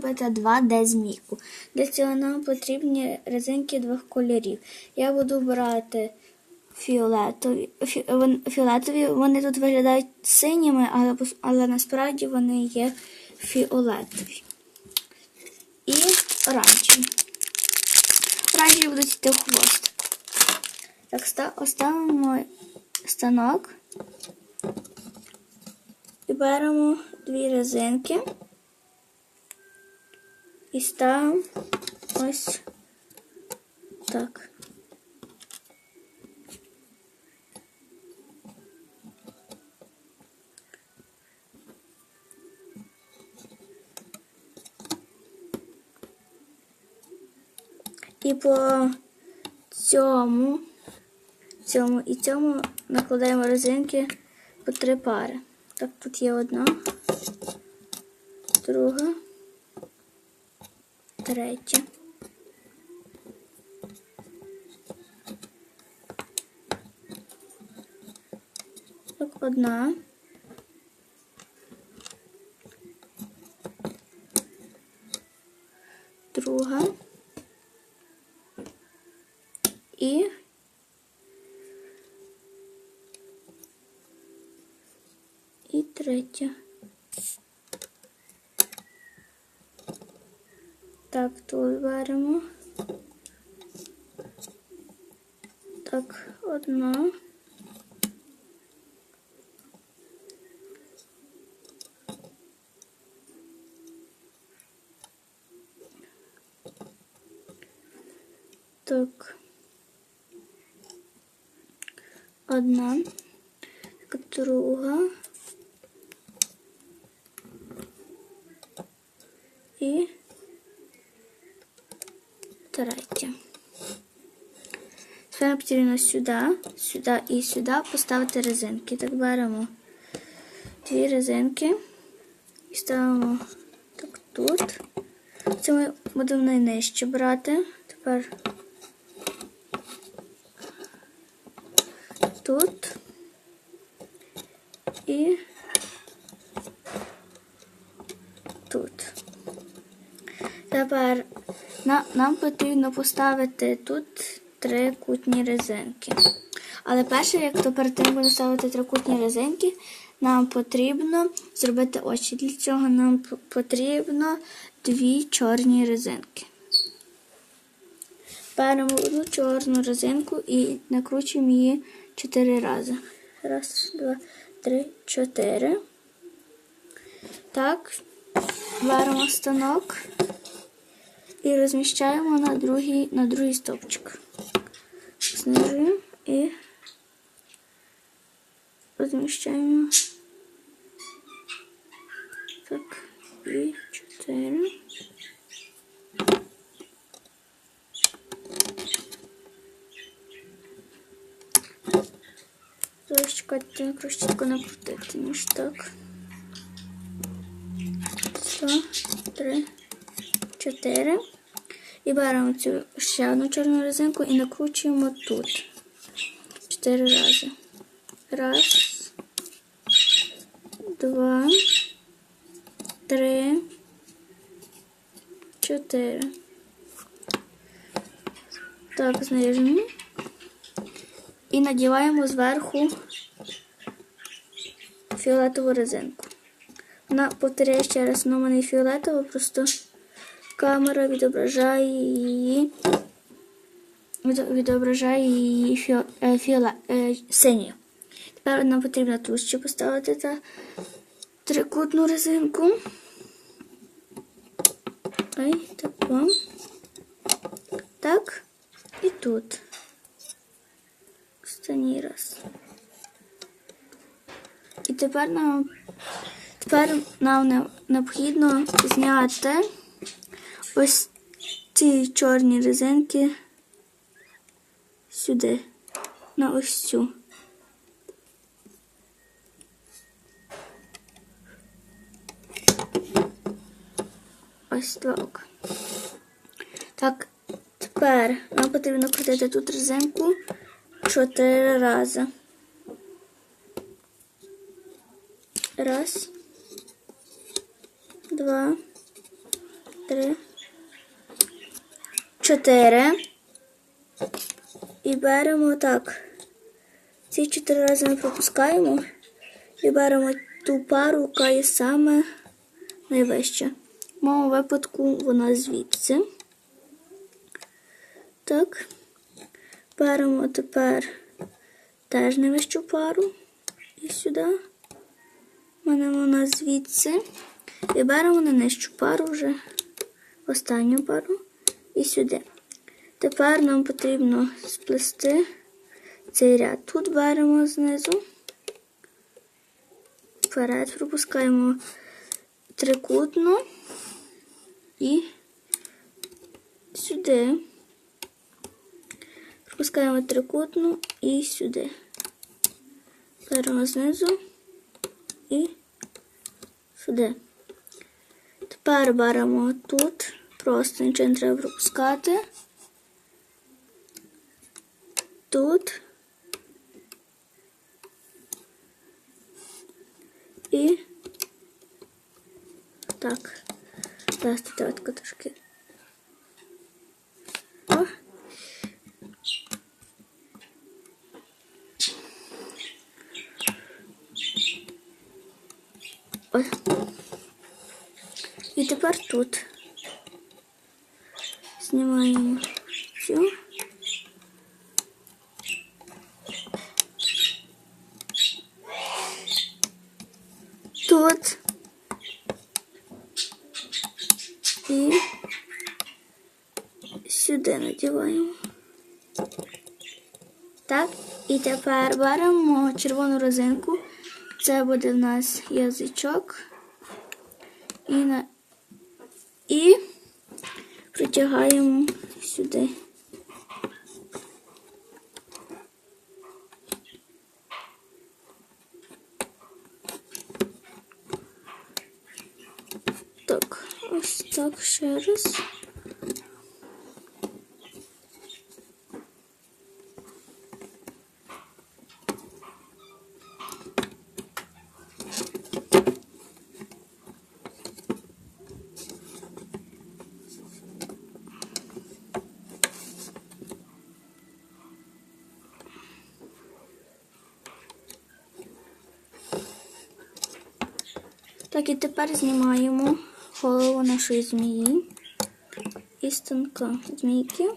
робити 2D змійку. Для цього нам потрібні резинки двох кольорів. Я буду брати фіолетові. Фі, фіолетові. Вони тут виглядають синіми, але, але насправді вони є фіолетові. І оранжеві. Оранжеві будуть йти хвост. Так, оставимо станок. І беремо дві резинки і ставимо ось так. І по цьому, цьому і цьому накладаємо резинки по три пари. Так, тут є одна, друга, третя. Так, одна. Друга. І третя. Так, тут беремо. Так, одна. Так. Одна. Так, друга. І третя. Тепер потрібно сюди, сюди і сюди поставити резинки. Так беремо дві резинки і ставимо так тут. Це ми будемо найнижче брати. Тепер тут і тут. Тепер на, нам потрібно поставити тут трикутні резинки. Але перше, як то перед тим будемо ставити трикутні резинки, нам потрібно зробити очі. Для цього нам потрібно дві чорні резинки. Беремо одну чорну резинку і накручуємо її чотири рази. Раз, два, три, чотири. Так, беремо станок і розміщаємо на другий, на другий стовпчик. Знижуємо і розміщаємо. Так, і чотири. Зараз чекати, накрутити, ніж так. Два, три, чотири. І беремо цю ще одну чорну резинку і накручуємо тут. Чотири рази. Раз, два, три, чотири. Так, знижуємо. І надіваємо зверху фіолетову резинку. Вона повторяє ще раз, вона мене фіолетова, просто камера відображає її. Відображає її фіо, е, е, синьою. Тепер нам потрібно тут поставити та трикутну резинку. Ой, так. Так. І тут. Останній раз. І тепер нам, тепер нам необхідно зняти ось ці чорні резинки сюди, на ось цю. Ось так. Так, тепер нам потрібно крутити тут резинку чотири рази. Раз, два, три, чотири. І беремо так. Ці чотири рази ми пропускаємо. І беремо ту пару, яка є саме найвища. В моєму випадку вона звідси. Так. Беремо тепер теж найвищу пару. І сюди. Мене вона звідси. І беремо на нижчу пару вже останню пару і сюди. Тепер нам потрібно сплести цей ряд. Тут беремо знизу, вперед пропускаємо трикутну і сюди. Пропускаємо трикутну і сюди. Беремо знизу і сюди. Тепер беремо тут, просто нічого не треба пропускати. Тут. І так. Зараз тут татка трошки. О. Ой. І тепер тут Знімаємо цю. Тут. І сюди надіваємо. Так, і тепер беремо червону розинку. Це буде в нас язичок. І, на... і притягаємо сюди. Так, ось так ще раз. Так, і тепер знімаємо голову нашої змії і станка змійки.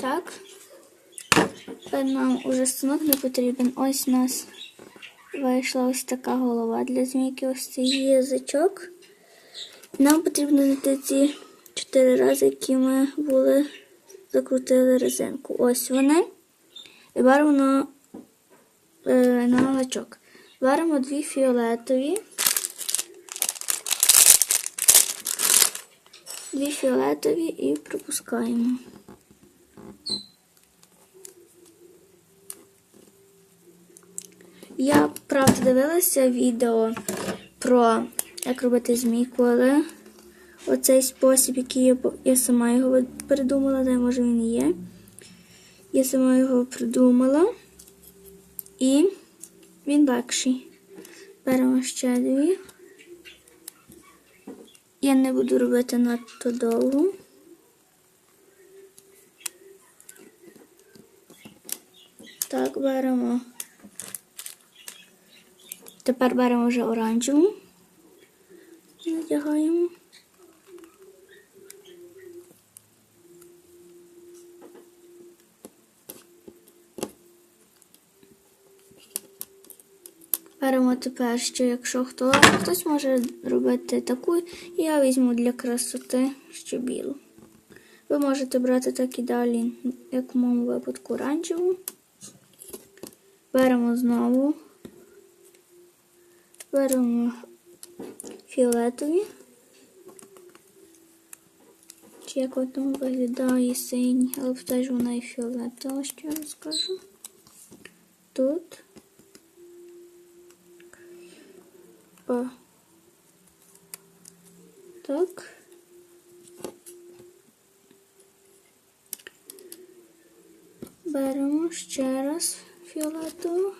Так. Тепер нам уже станок не потрібен. Ось у нас вийшла ось така голова для змійки, ось цей язичок. Нам потрібно знайти ці чотири рази, які ми були закрутили резинку. Ось вони. І беремо на, е, на лачок. Беремо дві фіолетові. Дві фіолетові і пропускаємо. Я правда дивилася відео про як робити змійку, але оцей спосіб, який я, я сама його придумала, де може він є. Я сама його придумала. І він легший. Беремо ще дві. Я не буду робити надто довго. Так, беремо. Тепер беремо вже оранжеву. Надягаємо. Беремо тепер ще, якщо хто, хтось може робити таку, я візьму для красоти ще білу. Ви можете брати так і далі, як в моєму випадку, оранжеву. Беремо знову Беремо фіолетові. Чи як там виглядає синій, але теж вона і фіолетова, що я вам скажу. Тут Па. так. Беремо ще раз фіолетову.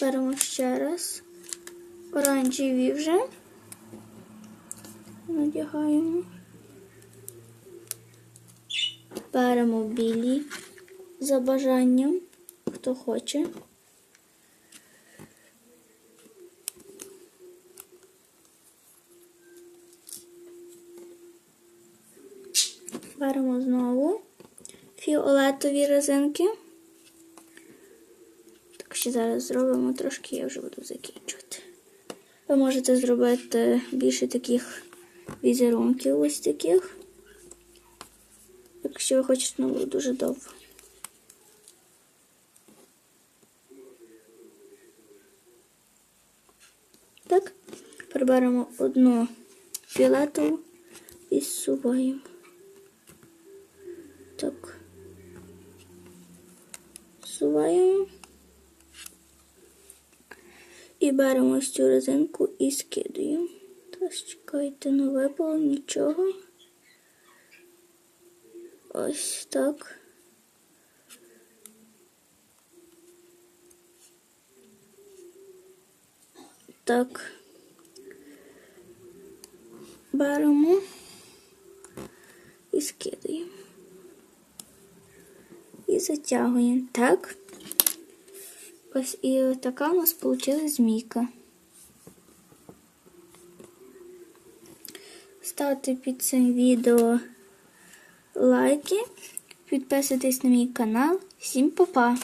Беремо ще раз. Оранжеві вже. Надягаємо. Беремо білі за бажанням, хто хоче. Беремо знову фіолетові резинки. Так що зараз зробимо трошки, я вже буду закінчувати. Ви можете зробити більше таких візерунків, ось таких. Якщо ви хочете, ну, буде дуже довго. Так, приберемо одну фіолетову і зсуваємо. Так. Зсуваємо. І беремо ось цю резинку і скидуємо. Так, чекайте, не випало нічого. Ось так. Так. Беремо і скидаємо. І затягуємо. Так. Ось і така у нас вийшла змійка. Ставте під цим відео лайки, підписуйтесь на мій канал. Всім па-па!